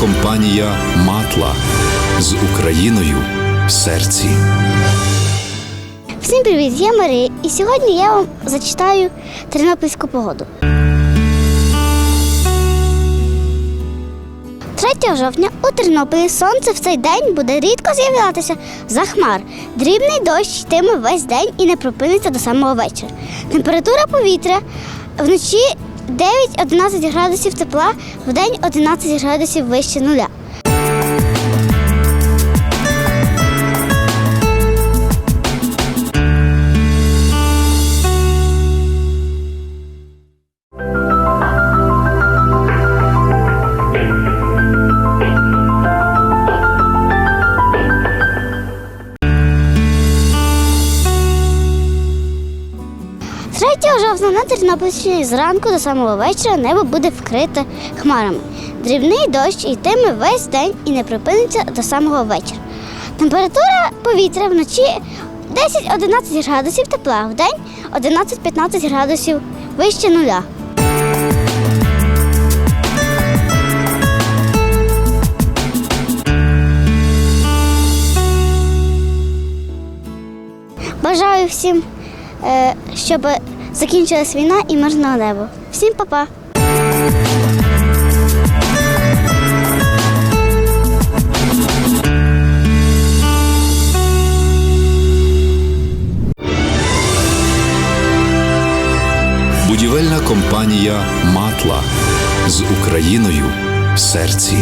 компанія Матла з Україною в серці. Всім привіт! Я Марія, і сьогодні я вам зачитаю тернопільську погоду. 3 жовтня у Тернополі сонце в цей день буде рідко з'являтися за хмар. Дрібний дощ йтиме весь день і не припиниться до самого вечора. Температура повітря вночі 9-11 градусів тепла, в день 11 градусів вище нуля. 3 жовтня на Тернопільщині зранку до самого вечора небо буде вкрите хмарами. Дрібний дощ йтиме весь день і не припиниться до самого вечора. Температура повітря вночі 10-11 градусів тепла, вдень 11-15 градусів вище нуля. Бажаю всім, е, щоб закінчилась війна і мирного неба. Всім па-па! Будівельна компанія Матла з Україною в серці.